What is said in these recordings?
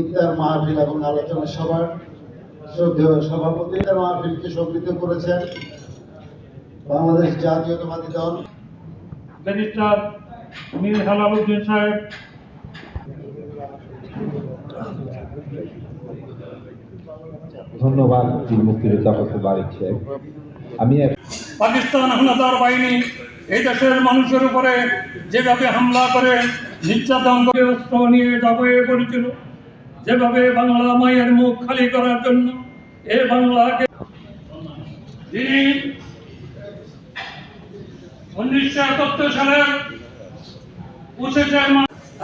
ইফতার মাহফিল এবং আলোচনা সভার শ্রদ্ধেয় সভাপতি। ইফতার মাহফিলকে সমৃদ্ধ করেছেন বাংলাদেশ জাতীয়তাবাদী দল। ব্যারিস্টার মীর হেলালুদ্দিন সাহেব। ধন্যবাদ মুক্তিযোদ্ধা বারিক সাহেব। আমি পাকিস্তান হানাদার বাহিনী এই দেশের মানুষের উপরে যেভাবে হামলা করে, নির্যাতন করে অস্ত্র নিয়ে দাবিয়ে পড়েছিল যেভাবে বাংলা মায়ের মুখ খালি করার জন্য এ বাংলাকে তিনি উনিশশো একাত্তর সালের পঁচিশে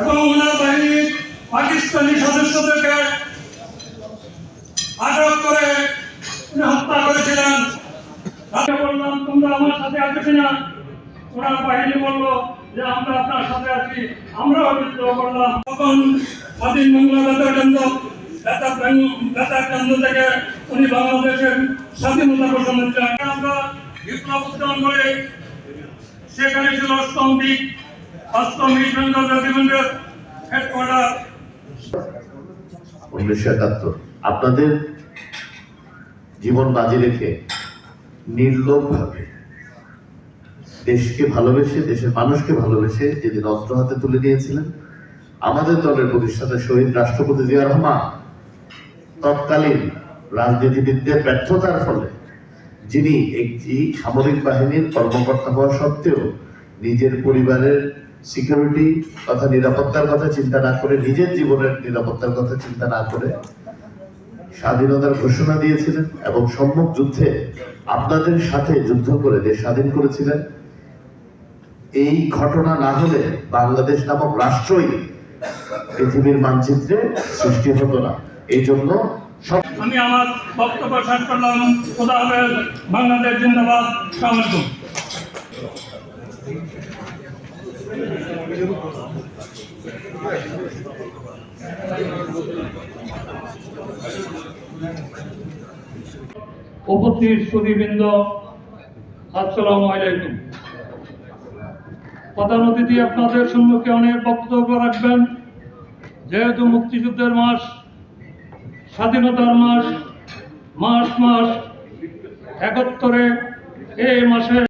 এবং ওনার বাহিনীর পাকিস্তানি সদস্যদেরকে আটক করে হত্যা করেছিলেন। বললাম, তোমরা আমার সাথে আছো কিনা? ওনার বাহিনী বলল যে আমরা আপনার সাথে আছি বিদ্রোহ করলাম। তখন স্বাধীন বাংলা বেতার কেন্দ্র বেতার কেন্দ্র- থেকে উনি বাংলাদেশের স্বাধীনতা দিলেন। আমরা বিপ্লব উদ্যান করে সেখানে ছিল অষ্টম দিক অষ্টম ইস্ট বেঙ্গল হেডকোয়ার্টার উনিশশো একাত্তর। আপনাদের জীবন বাজি রেখে নির্লোভভাবে দেশকে ভালোবেসে, দেশের মানুষকে ভালোবেসে যেদিন অস্ত্র হাতে তুলে নিয়েছিলেন, আমাদের দলের প্রতিষ্ঠাতা শহীদ রাষ্ট্রপতি জিয়া রহমান তৎকালীন রাজনীতিবিদদের ব্যর্থতার ফলে যিনি একটি সামরিক বাহিনীর কর্মকর্তা হওয়া সত্ত্বেও নিজের পরিবারের সিকিউরিটি তথা নিরাপত্তার কথা চিন্তা না করে, নিজের জীবনের নিরাপত্তার কথা চিন্তা না করে স্বাধীনতার ঘোষণা দিয়েছিলেন এবং সম্মুখ যুদ্ধে আপনাদের সাথে যুদ্ধ করে দেশ স্বাধীন করেছিলেন। এই ঘটনা না হলে বাংলাদেশ নামক রাষ্ট্রই পৃথিবীর মানচিত্রে সৃষ্টি হতো না। এই জন্য আমি আমার বক্তব্য শেষ করলাম। খোদা হাফেজ, বাংলাদেশ জিন্দাবাদ, সালামালাইকুম। উপস্থিত সুদীবৃন্দ আসসালামু আলাইকুম। প্রধান অতিথি আপনাদের সম্মুখে অনেক বক্তব্য রাখবেন। যেহেতু মুক্তিযুদ্ধের মাস, স্বাধীনতার মাস মাস মাস একাত্তরে এই মাসে